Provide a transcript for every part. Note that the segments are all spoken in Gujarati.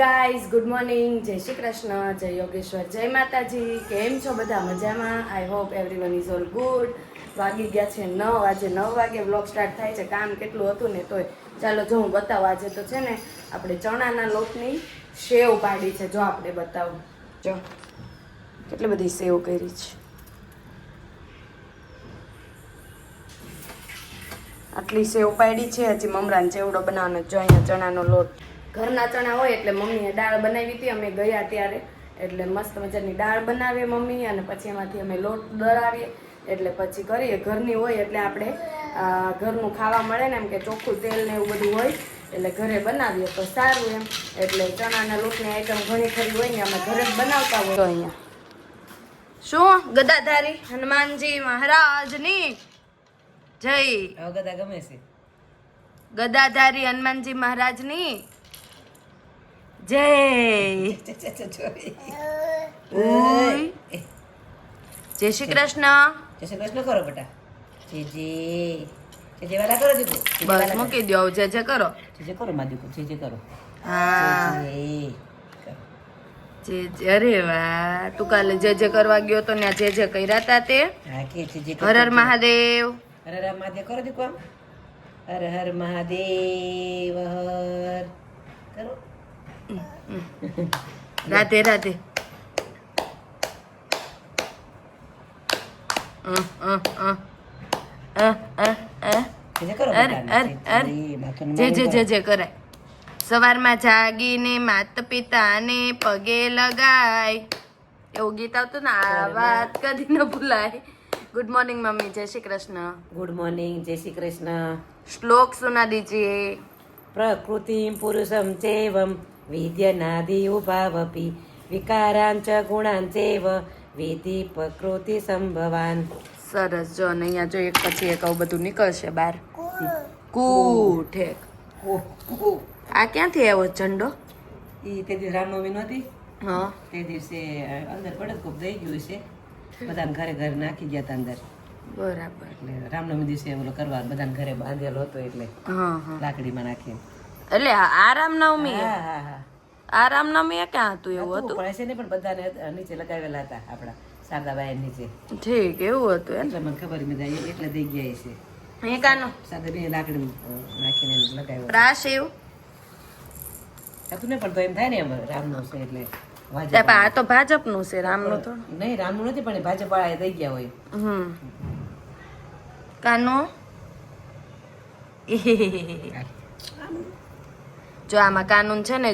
ગાઈઝ ગુડ મોર્નિંગ જય શ્રી કૃષ્ણ, જય યોગેશ્વર, જય માતાજી. કેમ છો બધા? મજામાં? I hope everyone is all good વાગી ગયા છે નવ, આજે નવ વાગે બ્લોગ સ્ટાર્ટ થાય છે. કામ કેટલું હતું ને તોય. ચાલો, જો હું બતાવું, આજે તો છે ને આપણે ચણાના લોટની સેવ પાડી છે. જો આપણે બતાવું. જો, કેટલી બધી સેવ કરી છે. આટલી સેવ પાડી છે. હજી મમરાને ચેવડો બનાવવાનો જો અહીંયા ચણાનો લોટ ઘરના ચણા હોય એટલે મમ્મીએ દાળ બનાવી હતી અમે ગયા ત્યારે. એટલે મસ્ત મજાની દાળ બનાવીએ મમ્મી અને પછી એમાંથી અમે લોટ દળાવીએ. એટલે પછી કરીએ. ઘરની હોય એટલે આપણે ઘરનું ખાવા મળે ને એમ કે ચોખ્ખું તેલ ને એવું બધું હોય એટલે ઘરે બનાવીએ. તો સારું એમ. એટલે ચણાના લોટની આઈટમ ઘણી ખરી હોય ને અમે ઘરે જ બનાવતા હોય. તો અહીંયા. શું? ગદાધારી હનુમાનજી મહારાજની? જય. ગદા ગમે છે. ગદાધારી હનુમાનજી મહારાજની? જય. જય શ્રી કૃષ્ણ. જય શ્રી કૃષ્ણ કરો બેટા. જે જે જે જે વાલા કરો દીકુ જે જે બસ મૂકી દો જે જે કરો. જે જે કરો માં દીકુ જે જે કરો. હા. જે જે જે અરે વાહ. તું કાલે જે જે કરવા ગયો તો ત્યાં જે જે કર્યા તા તે? હર હર મહાદેવ. હર હર મહાદેવ. કરો દીકુ હર હર મહાદેવ. હર. કરો. રાધે રાધે. સવારમાં જાગીને માતા પિતાને પગે લગાય. એવું ગીત આવતું ને આ વાત કદી ન ભૂલાય. Good morning mummy. જય શ્રી કૃષ્ણ. ગુડ મોર્નિંગ જય શ્રી કૃષ્ણ. શ્લોક સુના દીજીએ. પ્રકૃતિ પુરુષમ ચેવં ઉભાવપી વિકારાંચ ગુણાંચેવ વેતિ પ્રકૃતિ સંભવાન સરસ. જો અને અહીંયા જો એક પછી એક આવું બધું નીકળશે બહાર. કુ ઠેક આ ક્યાંથી આવ્યો ઝંડો? એ તે દિવસ રામનવમી નહોતી? હા. તે દિવસે અંદર પડત દઈ ગયું છે બધાને ઘરે ઘરે નાખી ગયા હતા અંદર. બરાબર. એટલે રામનવમી દિવસે ઓલો કરવા બધાને ઘરે બાંધેલો હતો એટલે લાકડીમાં નાખી એટલે આ રામનવમી આ રામનવમી ક્યાં હતું એવું હતું? પણ છે ને પણ બધાને નીચે લગાવેલા હતા આપણા શારદાબાઈ નીચે. ઠીક એવું હતું એટલે મને ખબર મેં એટલે દઈ ગયા છે. અહીં કાનો? સાદા બે લાકડી નાખીને લગાવ્યો પ્રાશિવ હતું ને પણ તો એમ થાય ને એમ રામનું છે એટલે આ તો ભાજપનું છે રામનું તો. નહીં રામનું નથી પણ ભાજપ વાળા દઈ ગયા હોય. હમ. કાનો? જો આમાં કાનૂન છે ને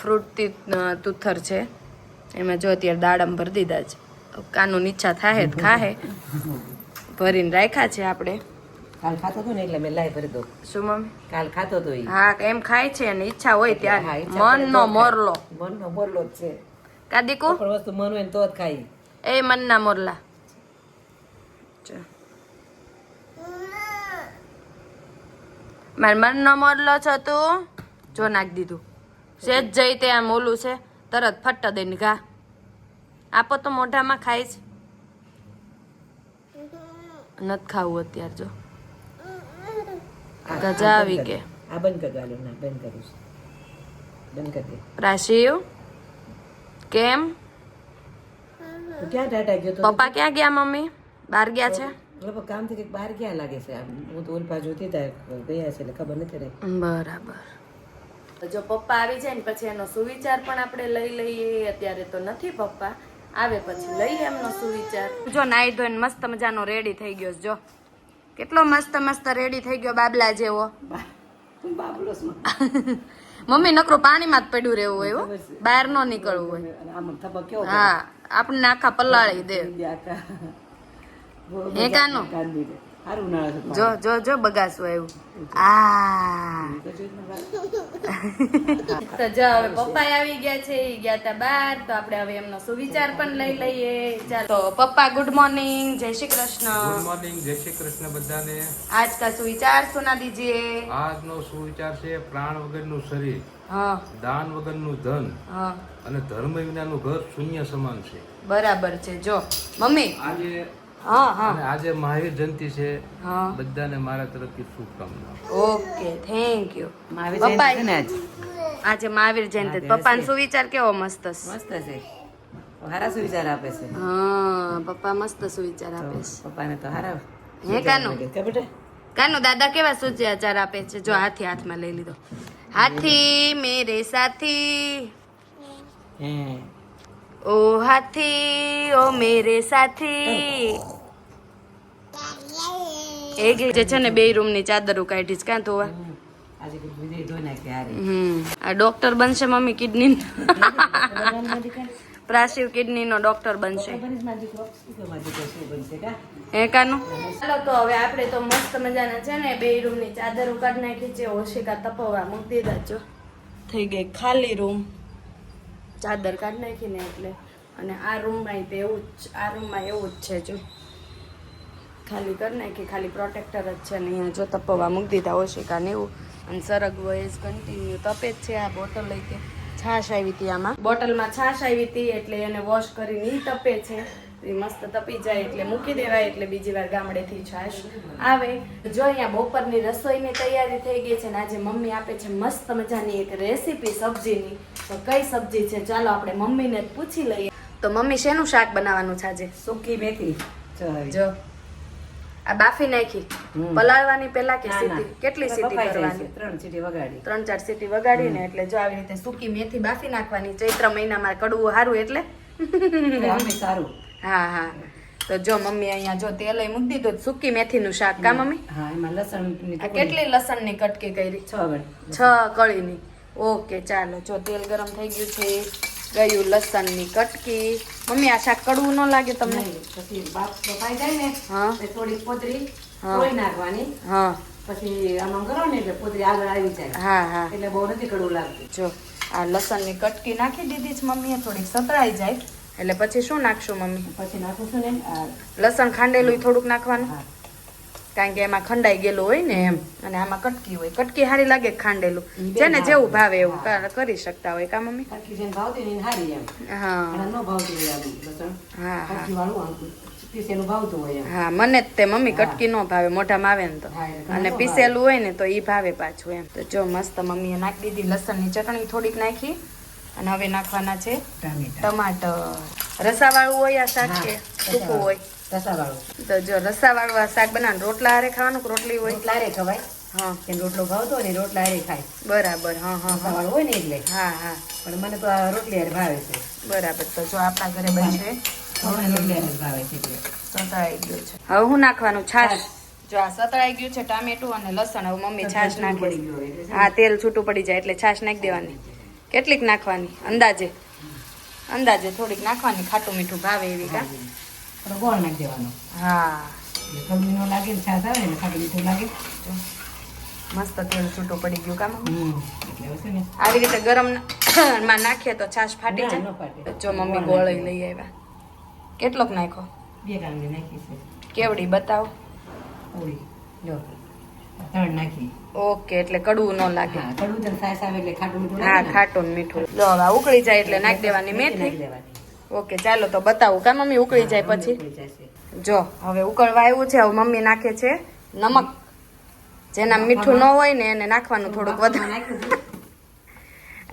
ફ્રૂટથી તુથર છે. એમાં જો અત્યારે દાડમ ભરી દીધા છે. કાનૂન ઈચ્છા થાય જ ખાહે. ભરીને રાખ્યા છે આપણે. કાલ ખાતો હતો ને એટલે મેં લાઈ ભરી દો શું મમ્મી? કાલ ખાતો હતો હા એમ ખાય છે અને ઈચ્છા હોય ત્યારે. મનનો મોરલો. મનનો મોરલો જ છે. કાદીકુ? પણ વસ્તુ મન હોય તો જ ખાઈ એ મનના મોરલા. માર મનનો મોરલો છો તું? જો નાખી દીધું. સેજ જઈ તે આમ ઓલું છે તરત ફટ્ટ દઈને ઘા. આપો તો મોઢામાં ખાય છે. નથી ખાવું અત્યારે જો. ગજા આવી કે આ બંધ કરી દો ના બંધ કરું છું બંધ કરી દે. પ્રાશિવ કેમ? ક્યાં ટાટા ગયો તો? પપ્પા ક્યાં ગયા મમ્મી? બહાર ગયા છે? લગભગ કામથી કંઈક બહાર ક્યાં લાગે છે? હું તો ઓલ બાજુ હતી ત્યાં ગયા છે એટલે ખબર નથી રહી. બરાબર. જો પપ્પા આવી જાય ને પછી એનો સુવિચાર પણ આપણે લઈ લઈએ અત્યારે તો નથી પપ્પા. આવે પછી લઈએ એમનો સુવિચાર. જો નાઈ ધોઈને મસ્ત મજાનો રેડી થઈ ગયો જો. કેટલો મસ્ત મસ્ત રેડી થઈ ગયો બાબલા જેવો. બાબલો મમ્મી નકરો પાણીમાં જ પડ્યું રહેવું હોય હો. બહાર ન નીકળવું હોય. હા આપણને આખા પલાળી દે. એ કાનું? સારું ના જો જો જો બગાસું આવ્યું આ. તો જો હવે પપ્પા આવી ગયા છે એ ગયા હતા બહાર તો આપણે હવે એમનો સુવિચાર પણ લઈ લઈએ. ચાલો. તો પપ્પા ગુડ મોર્નિંગ જય શ્રી ગુડ કૃષ્ણ મોર્નિંગ જય શ્રી કૃષ્ણ બધાને. આજ કા સુવિચાર સુના દીજીએ. આજનો સુવિચાર છે પ્રાણ વગરનું શરીર હા. દાન વગરનું ધન હા. અને ધર્મ વિનાનું ઘર શૂન્ય સમાન છે. બરાબર છે. જો મમ્મી. આજે અને આજે મહાવીર જયંતિ છે. હા. બધાને મારા તરફથી શુભકામના. Okay thank you. મહાવીર પપ્પા જયંતિ ને આજ? આજે મહાવીર જયંતિ. પપ્પાનો. સુવિચાર કેવો મસ્ત મસ્ત છે. હારા સુવિચાર આપે છે. હા પપ્પા મસ્ત સુવિચાર આપે છે. પપ્પાને તો હારા હે કાનું? કે કાનો દાદા કેવા સુવિચાર આપે છે? જો હાથી હાથમાં લઈ લીધો. હાથી મેરે સાથી. હે. ઓ હાથી ઓ મેરે સાથી. એક જે છે ને બે રૂમની ચાદરો કાઢી છે ક્યાં ધોવા? હમ. આ ડોક્ટર બનશે મમ્મી કિડની પ્રાસીવ કિડની નો ડોક્ટર બનશે હે કાનું? ચાલો તો હવે આપણે તો મસ્ત મજાના છે ને બે રૂમની ચાદર ઉકાળી નાખી છે ઓશિકા તપવા મૂકી દીધા જો થઈ ગઈ ખાલી રૂમ. ચાદર કાઢી નાખી ને એટલે. અને આ રૂમમાં તે એવું જ આ રૂમમાં એવું જ છે જો. ખાલી કરી નાખી ખાલી પ્રોટેક્ટર જ છે ને અહીંયા જો તપવા મૂકી દીધા ઓશિકા ને એવું. અને સરગ વોઇસ કન્ટિન્યુ તપે જ છે આ બોટલ લઈ કે છાશ આવી હતી આમાં. બોટલમાં છાશ આવી હતી એટલે એને વોશ કરીને એ તપે છે. એ મસ્ત તપી જાય એટલે મૂકી દેવાય એટલે બીજી વાર ગામડેથી છાશ આવે. જો અહીંયા બપોરની રસોઈની તૈયારી થઈ ગઈ છે ને આજે મમ્મી આપે છે મસ્ત મજાની એક રેસીપી સબ્જીની. તો કઈ સબ્જી છે? ચાલો આપણે મમ્મીને પૂછી લઈએ. તો મમ્મી શેનું શાક બનાવવાનું છે આજે? સૂકી મેથી. જો. આ બાફી નાખી. પલાળવાની પહેલા કે ના, ના. સીટી કેટલી સીટી કરવાની? ત્રણ સીટી વગાડી. ત્રણ ચાર સીટી વગાડીને એટલે જો આવી રીતે સૂકી મેથી બાફી નાખવાની ચૈત્ર મહિનામાં કડવું સારું એટલે? સારું. હા હા. તો જો મમ્મી અહીંયા જો તેલ મૂકી દીધું સૂકી મેથીનું શાક કા મમ્મી? હા એમાં લસણ. કેટલી લસણની કટકી કરી? છ. છ કળીની. ઓકે ચાલો. જો તેલ ગરમ થઈ ગયું છે ગયું લસણની કટકી. મમ્મી આ શાક કડવું ન લાગે તમને? પછી બાફ બફાઈ જાય ને હા. થોડી પોતરી. ધોઈ નાખવાની. હા. પછી આમાં કરો ને એટલે પોતરી આગળ આવી જાય. હા હા. એટલે બહુ નથી કડવું લાગતું. જો આ લસણની કટકી નાખી દીધી છે મમ્મીએ થોડીક સતળાઈ જાય. એટલે પછી શું નાખશું મમ્મી? પછી નાખું છું ને લસણ ખાંડેલું થોડુંક નાખવાનું. કારણ કે એમાં ખંડાઈ ગયેલું હોય ને એમ. અને આમાં કટકી હોય. કટકી સારી લાગે ખાંડેલું. છે ને જેને જેવું ભાવે એવું કરી શકતા હોય કા મમ્મી? કટકી જેને ભાવતી હોય એને એમ. હા. ન ભાવતું હોય હા હા. હા મને જ તે મમ્મી કટકી ન ભાવે મોઢામાં આવે ને તો. અને પીસેલું હોય ને તો ઈ ભાવે પાછું એમ. તો જો મસ્ત મમ્મીએ નાખી દીધી લસણની ચટણી થોડીક નાખી. અને હવે નાખવાના છે ટામેટા. ટમાટર. રસાવાળું હોય આ શાક કે સૂકું હોય. રસાવાળું. તો જો રસાવાળું આ શાક બનાવ રોટલા હારે ખાવાનું કે રોટલી હોય? રોટલા હારે ખવાય. હા. કે રોટલો ભાવતો ને રોટલા હારે ખાય. બરાબર હા હા હા. હોય ને એટલે. હા હા. પણ મને તો આ રોટલી હારે ભાવે છે. બરાબર તો જો આપણા ઘરે બનશે રોટલી હારે ભાવે છે સતળાઈ ગયું છે. હવે હું નાખવાનું? છાશ. જો આ સતળાઈ ગયું છે ટામેટું અને લસણ. હવે મમ્મી છાશ નાખી. હા તેલ છૂટું પડી જાય એટલે છાશ નાખી દેવાની. કેટલીક નાખવાની? અંદાજે. અંદાજે થોડીક નાખવાની ખાટું મીઠું ભાવે એવી કા? થોડો ગોળ નાખી દેવાનો. હા. કડવી લાગે ને છાશ આવે ને ખાટું મીઠું લાગે. મસ્ત તેલ છૂટું પડી ગયું કામ. આવી રીતે ગરમ માં નાખીએ તો છાશ ફાટી જાય. જો મમ્મી ગોળ લઈ આવ્યા. કેટલોક નાખો બે કાંગળી નાખી છે. કેવડી? બતાવો. થોડી જો. ત્રણ નાખી. ઓકે એટલે કડવું ન લાગે. કડવું તો છાશ આવે એટલે ખાટું મીઠું હા ખાટું મીઠું. જો હવે ઉકળી જાય એટલે નાખી દેવાની નાખી દેવાની. ઓકે ચાલો તો બતાવું. કા મમ્મી ઉકળી જાય પછી? જો હવે ઉકળવા આવ્યું છે હવે મમ્મી નાખે છે નમક. જેના મીઠું ન હોય ને એને નાખવાનું થોડુંક વધારે.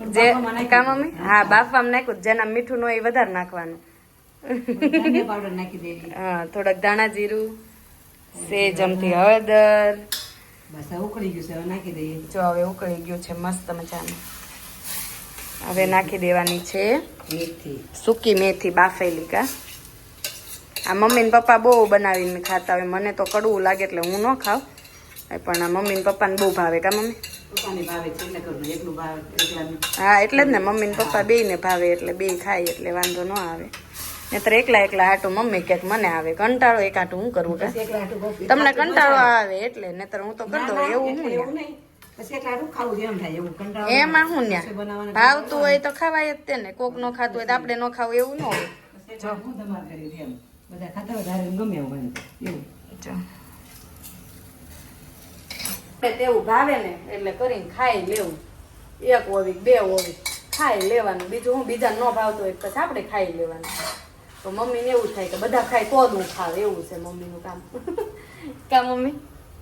જે કા મમ્મી? હા બાફવામાં નાખ્યું જેના મીઠું ન હોય એ વધારે નાખવાનું. હા થોડાક ધાણા જીરું સેજ અમથી હળદર. બસ ઉકળી ગયું છે નાખી દઈએ. જો હવે ઉકળી ગયું છે મસ્ત મજાનું. હવે નાખી દેવાની છે સૂકી મેથી બાફેલી કા. આ મમ્મી ને પપ્પા બહુ બનાવીને ખાતા હોય. મને તો કડવું લાગે એટલે હું ન ખાવ પણ આ મમ્મી ને પપ્પાને બહુ ભાવે કા મમ્મી? હા એટલે જ ને મમ્મી ને પપ્પા બે ને ભાવે એટલે બે ખાય એટલે વાંધો ન આવે. નહીતર એકલા એકલા હાટું મમ્મી ક્યાંક મને આવે. કંટાળો એક હાટું હું કરવું તમને કંટાળો આવે એટલે. નહીતર હું તો કરી દઉં એવું હું એમાં હું ન્યા? ભાવતું હોય તો ખાવાય જ તે ને કોક નો ખાતું હોય તો આપણે ન ખાવું એવું ન હોય. બધા ખાતા ગમે એવું તેવું ભાવે ને એટલે કરીને ખાઈ લેવું. એક ઓવી બે ઓવી. ખાઈ લેવાનું. બીજું હું બીજા ન ભાવતો હોય પછી આપણે ખાઈ લેવાનું. તો મમ્મીને એવું થાય કે બધા ખાય તો જ હું ખાવ એવું છે મમ્મીનું કામ. કા મમ્મી?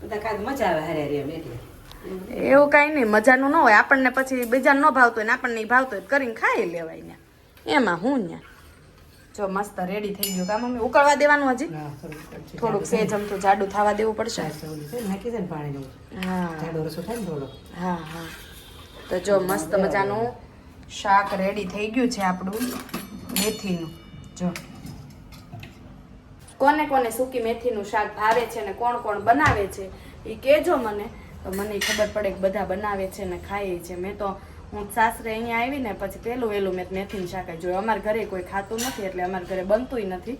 બધા મજા આવે હારે હારે એમ એટલે. એવું કાંઈ નહીં મજાનું ન હોય. આપણને પછી બીજાને ન ભાવતું હોય ને આપણને ભાવતું હોય કરીને ખાઈ લેવાય ને એમાં હું ને જો મસ્ત રેડી થઈ ગયું કામ મમ્મી? ઉકળવા દેવાનું હજી. થોડુંક સેજ જમતું જાડું થવા દેવું પડશે. નાખી દે પાણી હા. જાડો રસો થાય ને થોડો. હા હા. તો જો મસ્ત મજાનું શાક રેડી થઈ ગયું છે આપણું મેથીનું. જો. કોને કોને સૂકી મેથીનું શાક ભાવે છે ને કોણ કોણ બનાવે છે એ કહેજો મને. તો મને ખબર પડે કે બધા બનાવે છે ને ખાય છે. મેં તો, હું સાસરે અહીંયા આવી ને પછી પહેલું વહેલું મેં મેથીનું શાક જોયું અમારા ઘરે કોઈ ખાતું નથી એટલે અમારા ઘરે બનતું નથી.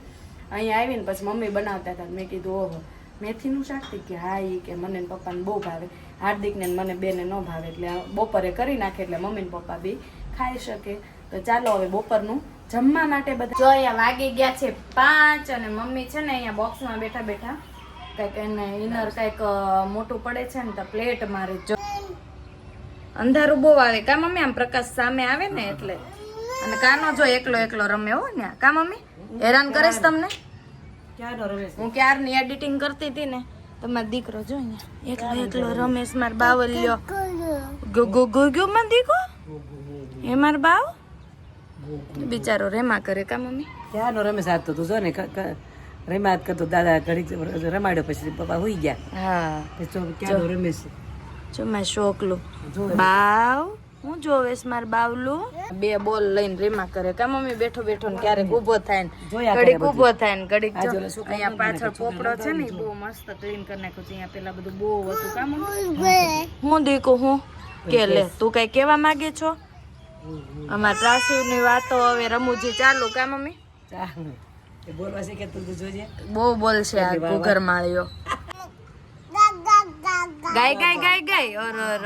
અહીંયા આવીને પછી મમ્મી બનાવતા હતા મેં કીધું, ઓહો, મેથીનું શાક કે, હા એ કે મને પપ્પાને બહુ ભાવે. હાર્દિકને મને બેને ન ભાવે. એટલે બપોરે કરી નાખે એટલે મમ્મી ને પપ્પા બી ખાઈ શકે. તો ચાલો હવે બપોરનું જમવા માટે બધા જો અહીંયા વાગી ગયા છે પાંચ અને મમ્મી છે ને અહીંયા બોક્સમાં બેઠા બેઠા કંઈક એને ઇનર કંઈક મોટું પડે છે ને તો પ્લેટ મારે જો. અંધારું બહુ આવે. કા મમ્મી આમ પ્રકાશ સામે આવે ને એટલે? અને કાનો જો એકલો એકલો રમે હો ને કા મમ્મી? હેરાન કરે છે તમને? હું ક્યારની એડિટિંગ કરતી હતી ને? તમારો દીકરો જો અહીંયા. એકલો એકલો રમેશ માર બાવલ્યો. ગો ગો ગુ ગો માં દીકો એ માર બાવ? બિચારો રેમા કરે કા મમ્મી? ક્યાંનો રમેશ આવતો તો? તું જો ને રમ્યા જ કરતો દાદા ઘડીક રમાડ્યો પછી પપ્પા હોઈ ગયા. હા. પછી તો ક્યાંનો રમેશ? જો મેં શોકલું. જો બાવ હું જોવેશ માર બાવલું. બે બોલ લઈને રેમા કરે. કે મમ્મી બેઠો બેઠો ને ક્યારેક ઊભો થાય ને ઘડીક ઊભો થાય ને ઘડીક જો. અહીંયા પાછળ પોપડો છે ને બહુ મસ્ત ક્લીન કરી નાખ્યું છે. અહીંયા પેલા બધું બહુ હતું કામ હું દીકું હું? કે લે તું કઈ કેવા માંગે છો? અમાર ત્રાસીની વાતો હવે રમૂજી ચાલુ કા મમ્મી? ચાલ. એ બોલ છે તું તું જોજે. બહુ બોલશે આ કુકર માળીઓ ગાય ગાય ગાય ગાય. ઓર ઓર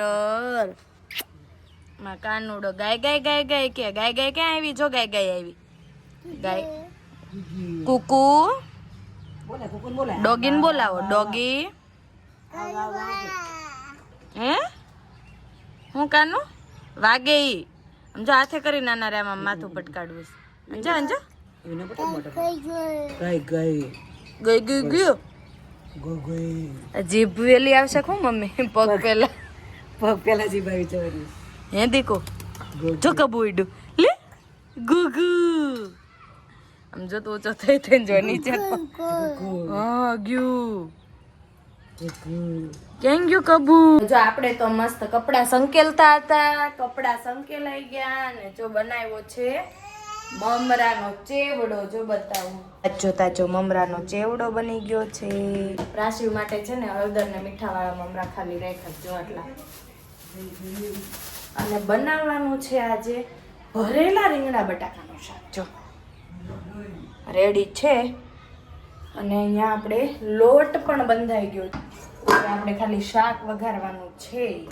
ઓરમાં કાનુડો ગાય ગાય ગાય ગાય કે. ગાય ગાય ક્યાં આવી? જો ગાય ગાય આવી. ગાય. કુકુ. ડોગીન બોલાવો. ડોગી. હે હું કાનું? વાગે ઈ સમજો હાથે કરી નાના રે આમાં માથું પટકાડવું છે. અંજો અંજો એને બટા મોટા ગઈ ગઈ. ગઈ ગઈ. ગયું? ગો ગઈ. જીભ વેલી આવશે કોણ મમ્મી પગ પેલા. પગ પેલા જી બાવી ચવરી હે દેખો જો કબુઈડું લે ગુગુ આમ જો તો ઊંચો થઈ થઈ જો નીચે. હા ગયું. કેમ ગયું કબુ? જો આપણે તો મસ્ત કપડા સંકેલતા હતા. કપડા સંકેલાઈ ગયા ને જો બનાવ્યો છે. મમરાનો ચેવડો જો બતાવું. જોતા જો મમરાનો ચેવડો બની ગયો છે. પ્રાસી માટે છે ને હળદર ને મીઠા વાળા મમરા ખાલી રાખ્યા જો આટલા. અને બનાવવાનું છે આજે ભરેલા રીંગણા બટાકાનું શાક જો. રેડી છે. અને અહીંયા આપણે લોટ પણ બંધાઈ ગયો. છે આપણે ખાલી શાક વઘારવાનું છે.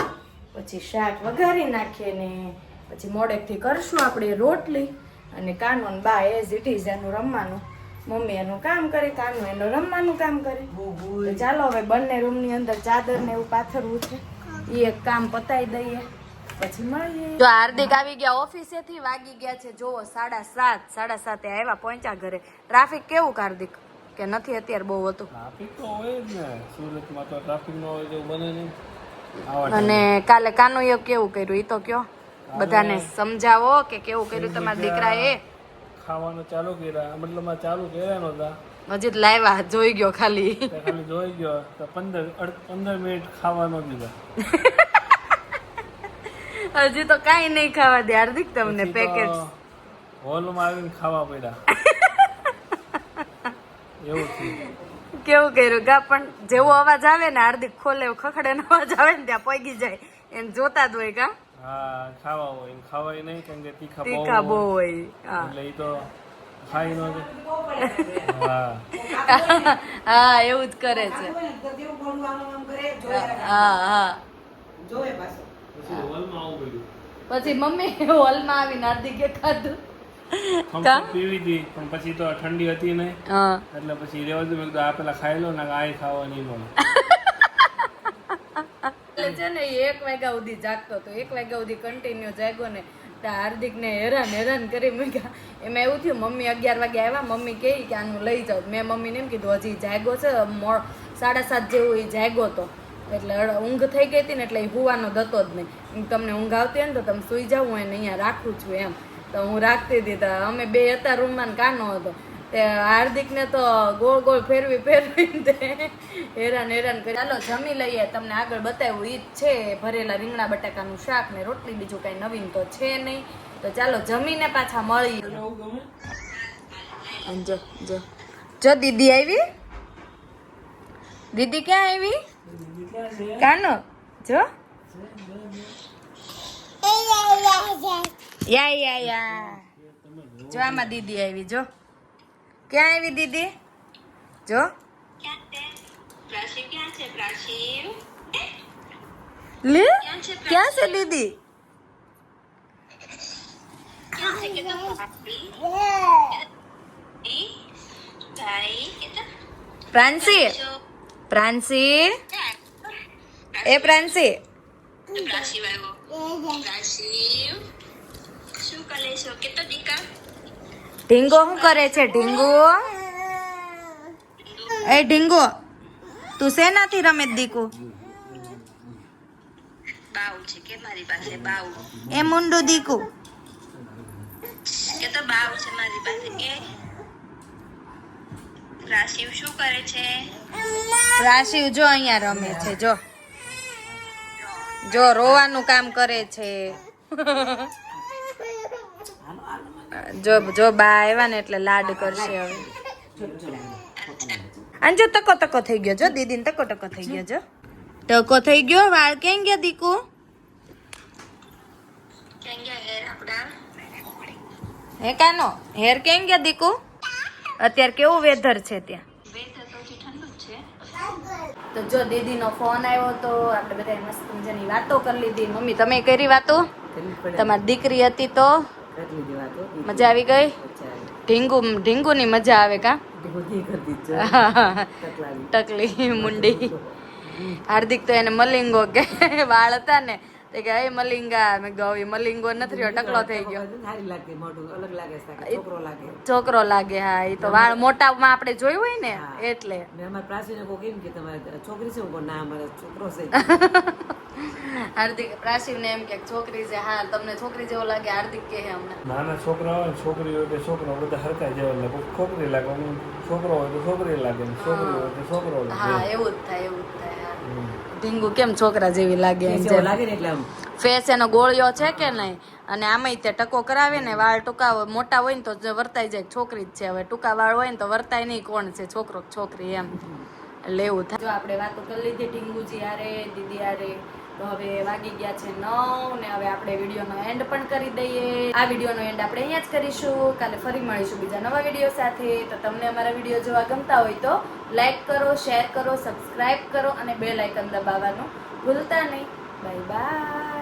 પછી શાક વઘારી નાખીએ ને પછી મોડેકથી કરશું આપણે રોટલી. અને કાનોન બા એઝ ઇટ ઇઝ એનું રમવાનું. મમ્મી એનું કામ કરે કાનુ એનું રમવાનું કામ કરે. તો ચાલો હવે બંને રૂમની અંદર ચાદર ને એવું પાથરવું છે. એ એક કામ પતાઈ દઈએ પછી મળીએ. જો હાર્દિક આવી ગયા ઓફિસેથી વાગી ગયા છે જોવો સાડા સાત સાડા સાતે આવ્યા પહોંચ્યા ઘરે. ટ્રાફિક કેવું હાર્દિક? કે નથી અત્યારે બહુ હતું? ટ્રાફિક તો હોય જ ને. સુરતમાં તો ટ્રાફિક ન હોય એવું બને નહીં. અને કાલે કાનુએ કેવું કર્યું? એ તો કયો? બધાને સમજાવો કે કેવું કર્યું તમારા દીકરાએ? ખાવાનું ચાલુ કર્યા. મતલબ ચાલુ કર્યા નહોતા. હજી લાવ્યા જોઈ ગયો ખાલી. ખાલી જોઈ ગયો. તો પંદર પંદર મિનિટ ખાવાનો દીધા. હજી તો કાંઈ નહીં ખાવા દે હાર્દિક તમને પેકેટ હોલમાં આવીને ખાવા પડ્યા. એવું થયું કેવું કર્યું? ગા પણ જેવો અવાજ આવે ને હાર્દિક ખોલે ખખડે નો અવાજ આવે ને ત્યાં પગી જાય. એને જોતા જ હોય કા હા ખાવા હોય. ખાવાય નહીં કેમ કે તીખા તીખા બહુ હોય. હા. એટલે એ તો ખાઈ નો હા. હા એવું જ કરે છે. હા હા. જોવે પાછો પછી હોલમાં આવું પડ્યું પછી મમ્મી હોલમાં આવીને હાર્દિકે ખાધું પીવી હતી પણ પછી તો ઠંડી હતી નહીં. એટલે પછી રેવા મેં આ પેલા ખાઈ લો ને આ ખાવા નહીં મળે એટલે છે ને એ એક વાગ્યા સુધી જાગતો હતો. એક વાગ્યા સુધી કન્ટિન્યુ જાગ્યો ને તો હાર્દિક ને હેરાન હેરાન કરી મૂક્યા. એમાં એવું થયું, મમ્મી અગિયાર વાગે આવ્યા. મમ્મી કહે કે આનું લઈ જાઓ. મેં મમ્મીને એમ કીધું, હજી જાગ્યો છે. સાડા સાત જેવું એ જાગ્યો હતો એટલે ઊંઘ થઈ ગઈ હતી ને એટલે એ હુવાનો દતો જ નહીં. તમને ઊંઘ આવતી હોય ને તો તમે સુઈ જાવ હું એને અહીંયા રાખું છું એમ. તો હું રાખતી હતી. તો અમે બે હતા રૂમમાં કાનો હતો. હાર્દિકને તો ગોળ ગોળ ફેરવી ફેરવીને હેરાન હેરાન કરી. ચાલો જમી લઈએ તમને આગળ બતાવ્યું એ જ છે ભરેલા રીંગણા બટાકાનું શાક ને રોટલી બીજું કાંઈ નવીન તો છે નહીં. તો ચાલો જમીને પાછા અને જો જો. જો દીદી આવી? દીદી ક્યાં આવી? કાનો? જો. યા યા યા. જો આમાં દીદી આવી જો. ક્યાં આવી દીદી જો લે ક્યાં છે દીદી પ્રાંસી પ્રાંસી એ પ્રાંસી ઢીંગો શું કરે છે ઢીંગો? એ ઢીંગો તું શેનાથી રમે દીકુ? બાવ છે કે મારી પાસે બાવ એ મુંડું દીકુ. એ તો બાવ છે મારી પાસે. એ રાશિવ શું કરે છે? રાશિવ જો અહીંયા રમે છે જો. જો રોવાનું કામ કરે છે. જો જો બા આવ્યા ને એટલે લાડ કરશે હવે. અને જો તકો તકો થઈ ગયો જો દીદીને તકો ટકો થઈ ગયો જો. ટકો થઈ ગયો? વાળ કેમ ગયા દીકુ? હે કાનો? હેર કેમ ગયા દીકુ? અત્યારે કેવું વેધર છે ત્યાં? તો જ દીદીનો ફોન આવ્યો તો આપણે બધા મસ્ત મજાની વાતો કરી લીધી. મમ્મી તમે કરી વાતો? તમારી દીકરી હતી તો? મજા આવી ગઈ? ઢીંગુ ઢીંગુ ઢીંગુની મજા આવે કા? ટકલી મુંડી. હાર્દિક તો એને મલિંગો કે વાળ હતા ને. તે કે એ મલિંગા. મેં કહું "હવે મલિંગો નથી રહ્યો ટકલો થઈ ગયો. સારી લાગે મોઢું અલગ લાગે છોકરો લાગે. છોકરો લાગે હા એ તો વાળ મોટામાં આપણે જોયું હોય ને એટલે. મેં અમારા પ્રાચીને કોઈ કે તમારે છોકરી છે? હું ના અમારે છોકરો છે. હાર્દિક પ્રાસીવને એમ કે છોકરી છે. હા તમને છોકરી જેવો લાગે હાર્દિક કે અમને. નાના છોકરા હોય છોકરી હોય કે છોકરો બધા હરખા જેવા લાગે. છોકરી લાગે છોકરો હોય તો છોકરી લાગે છોકરી હોય તો છોકરો હા એવું જ થાય એવું જ થાય. ઢીંગુ કેમ છોકરા જેવી લાગે. લાગે ને એટલે ફેસ એનો ગોળિયો છે કે નહીં? અને આમાંય તે ટકો કરાવે ને વાળ ટૂંકા મોટા હોય ને તો વર્તાઈ જાય છોકરી જ છે હવે. ટૂંકા વાળ હોય ને તો વર્તાય નહીં કોણ છે છોકરો છોકરી એમ. એટલે એવું થાય. જો આપણે વાતો કરી લીધી ઢીંગુજી આરે દીદી આરે તો હવે વાગી ગયા છે નવ ને હવે આપણે વિડીયોનો એન્ડ પણ કરી દઈએ. આ વિડીયોનો એન્ડ આપણે અહીંયા જ કરીશું. કાલે ફરી મળીશું બીજા નવા વીડિયો સાથે. તો તમને અમારા વીડિયો જોવા ગમતા હોય તો લાઈક કરો શેર કરો સબસ્ક્રાઈબ કરો અને બે લાઇકન દબાવવાનું ભૂલતા નહીં. Bye bye